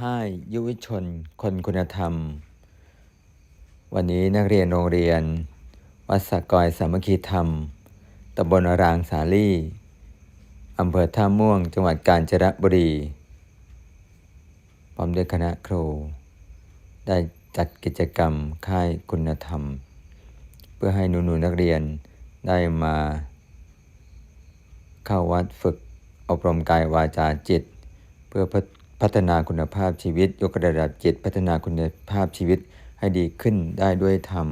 ค่ายยุวชนคนคุณธรรม วันนี้นักเรียนโรงเรียน วัดสะกอยสามัคคีธรรมตำบลอรางสาลี่อำเภอท่าม่วง จังหวัดกาญจนบุรีพร้อมด้วยคณะครู ได้จัดกิจกรรมค่ายคุณธรรม เพื่อให้หนูๆนักเรียนได้มา เข้าวัดฝึกอบรมกายวาจาจิต เพื่อพัฒ พัฒนาคุณภาพชีวิต ยกระดับจิตพัฒนาคุณภาพชีวิตให้ดีขึ้นได้ด้วยธรรม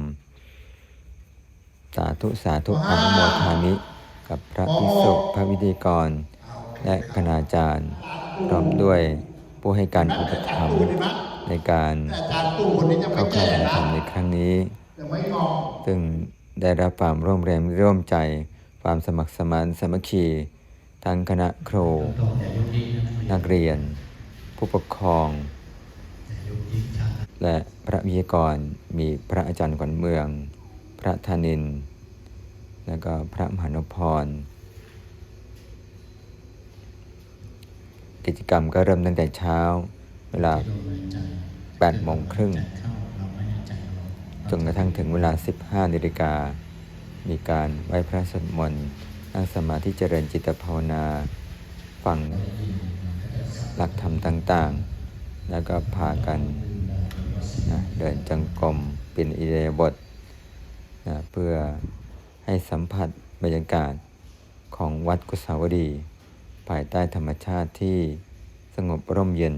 สาธุสาธุอนุโมทามิ กับพระภิกษุพระวิธีกร และคณาจารย์พร้อมด้วยผู้ให้การอุปถัมภ์ในการอาจารย์ตู้คนนี้จะไม่เข้าแก้ค่ายคุณนะธรรมในครั้งนี้จะไม่งอซึ่งได้รับความร่วมแรงร่วมใจ ความสมัครสมานสามัคคีทั้งคณะครูนักเรียน ผู้ปกครอง และพระวิทยากรมีพระอาจารย์ขวัญเมือง พระธนิน แล้วก็พระมหานพร กิจกรรมก็เริ่มตั้งแต่เช้า เวลา8โมงครึ่งจนกระทั่งถึงเวลา 15นาฬิกา มีการไหว้พระสวดมนต์นั่งสมาธิเจริญจิตภาวนา ฟัง หลักธรรมต่างๆ แล้วก็พากันนะเดินจังกรมเป็นอิเดียบทนะเพื่อให้สัมผัสบรรยากาศของวัดกุสาวดี ภายใต้ธรรมชาติที่สงบร่มเย็น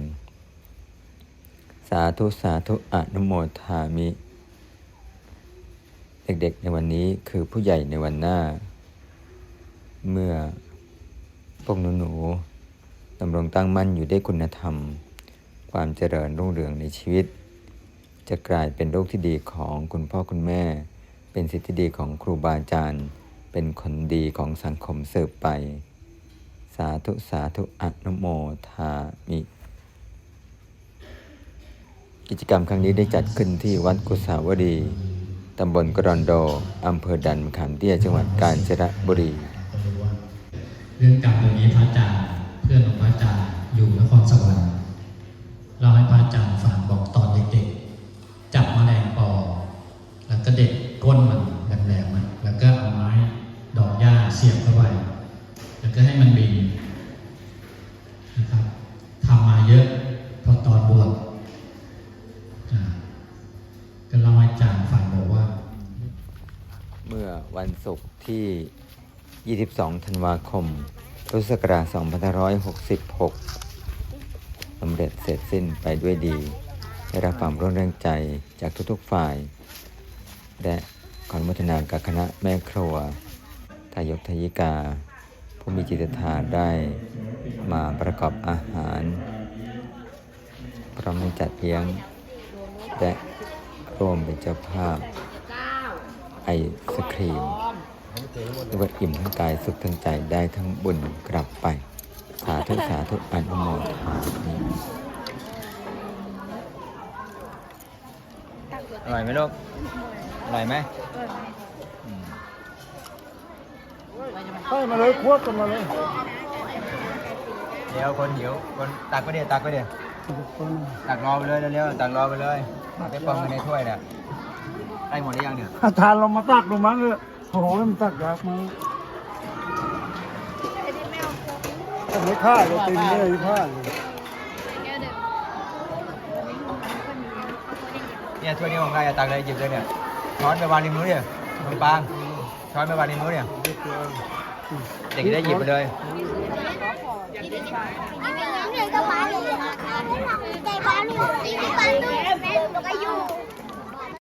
สาธุสาธุอนุโมทามิ เด็กๆในวันนี้คือผู้ใหญ่ในวันหน้า เมื่อพวกหนูๆ ดำรงตั้งมั่นอยู่ได้วยคุณธรรม ความเจริญรุ่งเรืองในชีวิต จะกลายเป็นลูกที่ดีของคุณพ่อคุณแม่ เป็นสิทธิที่ดีของครูบาอาจารย์ เป็นคนดีของสังคมเสืบไป สาธุสาธุอนุโมทามิกิจกรรมครั้งนี้ได้จัดขึ้นที่วัดกุสาวดี ตำบลกรอนโด อำเภอดันมะขามเตี้ย จังหวัดกาญจนบุรี เรื่องกรรมตรงนี้พระอาจารย์ เพื่อนของพระอาจารย์อยู่นครสวรรค์เราให้พระอาจารย์ฟังบอกตอนเด็กๆ จับแมลงปอ แล้วก็เด็กก้นมันแหลมๆอะแล้วก็เอาไม้ดอกหญ้าเสียบเข้าไปแล้วก็ให้มันบินนะครับทำมาเยอะพอตอนบวชก็เล่าให้อาจารย์ฟังบอกว่า เมื่อวันศุกร์ที่ 22 ธันวาคม พุทธศักราช2566สำเร็จเสร็จสิ้นไปด้วยดี ได้รับความร่วมแรงใจจากทุกๆฝ่าย และขอนุโมทนากับคณะแม่ครัวทายกทายิกา ผู้มีจิตศรัทธาได้มาประกอบอาหารพร้อมจัดเลี้ยง และร่วมเป็นเจ้าภาพไอศครีม เรียกว่าอิ่มทั้งกายสุขทั้งใจได้ทั้งบุญกลับไป สาธุสาธุอนุโมทามิอร่อยไหมลูก อร่อยไหมอืมให้มาเลยควบกันมาเลย เดี๋ยวคนหิวคนตักไปเดี๋ยวตักไปเดี๋ยวตักรอไปเลยเร็วๆตักรอไปเลยตักไปปองกันในถ้วยเนี่ยได้หมดหรือยังเนี่ยอาทานเรามาตักดูมั้งเออ ร้อนมันตักยากมากแต่ไม่ฆ่าเลยตีนเลยฆ่าเลยเนี่ยช่วยนี่ของใครอะตักเลยหยิบเลยเนี่ยช้อนไปวางริมนู้นเนี่ยมันปางช้อนไปวางริมนู้นเนี่ยเด็กได้หยิบไปเลย你们能忍的把你，得把你。